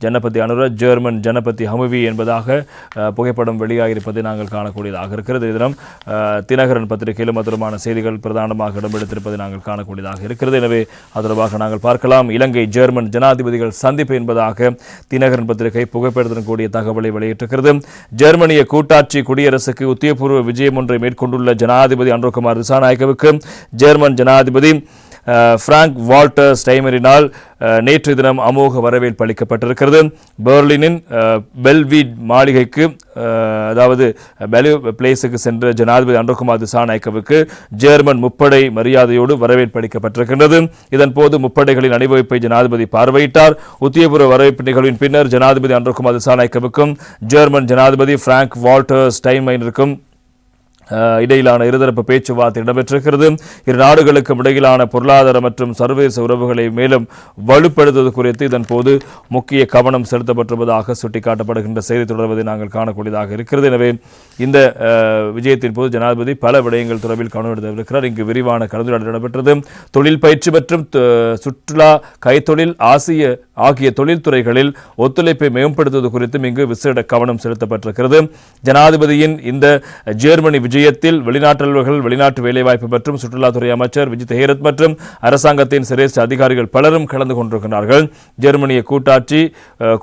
ஜனபதி Anura German ஜனபதி ஹமுவி என்பதாக புகைப்படம் வெளியாகியிருப்பதை நாங்கள் காணக்கூடியதாக இருக்கிறது. இதனம் தினம் தினகரன் பத்திரிகையிலும் அதிரமான செய்திகள் பிரதானமாக இடம்பெடுத்திருப்பதை நாங்கள் காணக்கூடியதாக இருக்கிறது. எனவே அது தொடர்பாக நாங்கள் பார்க்கலாம். இலங்கை ஜெர்மன் ஜனாதிபதிகள் சந்திப்பு என்பதாக தினகரன் பத்திரிகை புகைப்படத்துடன் கூடிய தகவலை வெளியிட்டிருக்கிறது. ஜெர்மனிய கூட்டாட்சி குடியரசுக்கு உத்தியபூர்வ விஜயம் ஒன்றை மேற்கொண்டுள்ள ஜனாதிபதி அன்ரோகுமார் திசாநாயக்கவுக்கு ஜெர்மன் ஜனாதிபதி பிராங்க் வால்டர் ஸ்டைமரினால் நேற்று தினம் அமோக வரவேற்பு அளிக்கப்பட்டிருக்கிறது. பெர்லினின் பெல்வீட் மாளிகைக்கு அதாவது பெலு பிளேஸுக்கு சென்ற ஜனாதிபதி அன்றகுமார் திசாநாயக்கவுக்கு ஜெர்மன் முப்படை மரியாதையோடு வரவேற்பு அளிக்கப்பட்டிருக்கின்றது. இதன்போது முப்படைகளின் அணிவகுப்பை ஜனாதிபதி பார்வையிட்டார். உத்தியபுர வரவேற்பு நிகழ்வின் பின்னர் ஜனாதிபதி அன்றகுமார் திசாநாயக்கவுக்கும் ஜெர்மன் ஜனாதிபதி பிராங்க் வால்டர் ஸ்டைமைனருக்கும் இடையிலான இருதரப்பு பேச்சுவார்த்தை இடம்பெற்றிருக்கிறது. இரு நாடுகளுக்கும் இடையிலான பொருளாதார மற்றும் சர்வதேச உறவுகளை மேலும் வலுப்படுத்துவது குறித்து இதன் போது முக்கிய கவனம் செலுத்தப்பட்டிருப்பதாக சுட்டிக்காட்டப்படுகின்ற செய்தி தொடர்வதை நாங்கள் காணக்கூடியதாக இருக்கிறது. எனவே இந்த விஜயத்தின் போது ஜனாதிபதி பல விடயங்கள் தொடர்பில் கவனம் எடுத்திருக்கிறார் இங்கு விரிவான கலந்துரையாடல் இடம்பெற்றது. தொழில் பயிற்சி மற்றும் சுற்றுலா கைத்தொழில் ஆசிய ஆகிய தொழில்துறைகளில் ஒத்துழைப்பை மேம்படுத்துவது குறித்தும் இங்கு விசேட கவனம் செலுத்தப்பட்டிருக்கிறது. ஜனாதிபதியின் இந்த ஜெர்மனி விஜயத்தில் வெளிநாட்டல்வர்கள் வெளிநாட்டு வேலைவாய்ப்பு மற்றும் சுற்றுலாத்துறை அமைச்சர் விஜித் ஹேரத் மற்றும் அரசாங்கத்தின் சிரேஷ்ட அதிகாரிகள் பலரும் கலந்து கொண்டிருக்கிறார்கள். ஜெர்மனிய கூட்டாட்சி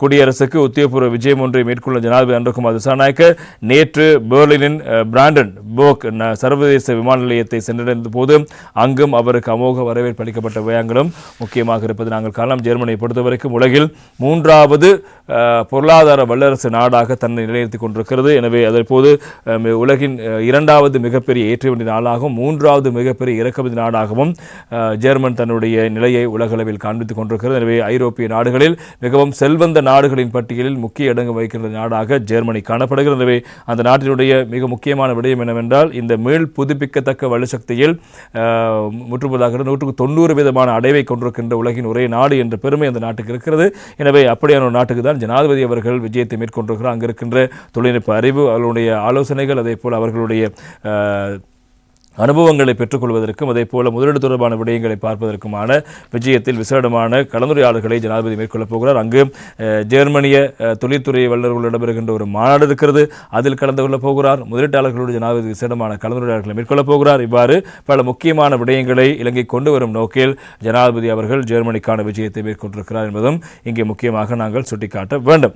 குடியரசுக்கு உத்தியோகபூர்வ விஜயம் ஒன்றை மேற்கொள்ள ஜனாதிபதி அன்றகுமார் திசாநாயக்க நேற்று பெர்லினின் பிராண்டன் போக் சர்வதேச விமான நிலையத்தை சென்றடைந்த போது அங்கும் அவருக்கு அமோக வரவேற்பு அளிக்கப்பட்ட விவரங்களும் முக்கியமாக இருப்பது நாங்கள் காணலாம். ஜெர்மனியை பொறுத்தவரைக்கும் உலகில் மூன்றாவது பொருளாதார வல்லரசு நாடாக தன்னை நிலைநிறுத்திக் கொண்டிருக்கிறது. எனவே அதற்போது உலகின் இரண்டாவது மிகப்பெரிய ஏற்றுமதி நாடாகவும் மூன்றாவது மிகப்பெரிய இறக்குமதி நாடாகவும் ஜெர்மன் தன்னுடைய நிலையை உலகளவில் காண்பித்துக் கொண்டிருக்கிறது. எனவே ஐரோப்பிய நாடுகளில் மிகவும் செல்வந்த நாடுகளின் பட்டியலில் முக்கிய இடங்கு வகிக்கின்ற நாடாக ஜெர்மனி காணப்படுகிறது. எனவே அந்த நாட்டினுடைய மிக முக்கியமான விடயம் என்னவென்றால் இந்த மீள் புதுப்பிக்கத்தக்க வலுசக்தியில் அஹ், நூற்றுக்கு தொண்ணூறு விதமான அடைவை கொண்டிருக்கின்ற உலகின் ஒரே நாடு என்ற பெருமை அந்த நாட்டுக்கு இருக்கிறது. எனவே அப்படியான ஒரு நாட்டுக்கு தான் ஜனாதிபதி அவர்கள் விஜயத்தை மேற்கொண்டிருக்கிறார். அங்கு இருக்கின்ற தொழில்நுட்ப அறிவு அவர்களுடைய ஆலோசனைகள் அதே போல் அவர்களுடைய அனுபவங்களை பெற்றுக்கொள்வதற்கும் அதே போல முதலீடு தொடர்பான விடயங்களை பார்ப்பதற்குமான விஜயத்தில் விசேடமான கலந்துரையாடல்களை ஜனாதிபதி மேற்கொள்ளப் போகிறார். அங்கு ஜெர்மனிய தொழில்துறை வல்லுநர்கள் இடம்பெறுகின்ற ஒரு மாநாடு இருக்கிறது. அதில் கலந்து கொள்ளப் போகிறார். முதலீட்டாளர்களோடு ஜனாதிபதி விசேடமான கலந்துரையாடல்களை மேற்கொள்ளப் போகிறார். இவ்வாறு பல முக்கியமான விடயங்களை இலங்கை கொண்டு வரும் நோக்கில் ஜனாதிபதி அவர்கள் ஜெர்மனிக்கான விஜயத்தை மேற்கொண்டிருக்கிறார் என்பதும் இங்கே முக்கியமாக நாங்கள் சுட்டிக்காட்ட வேண்டும்.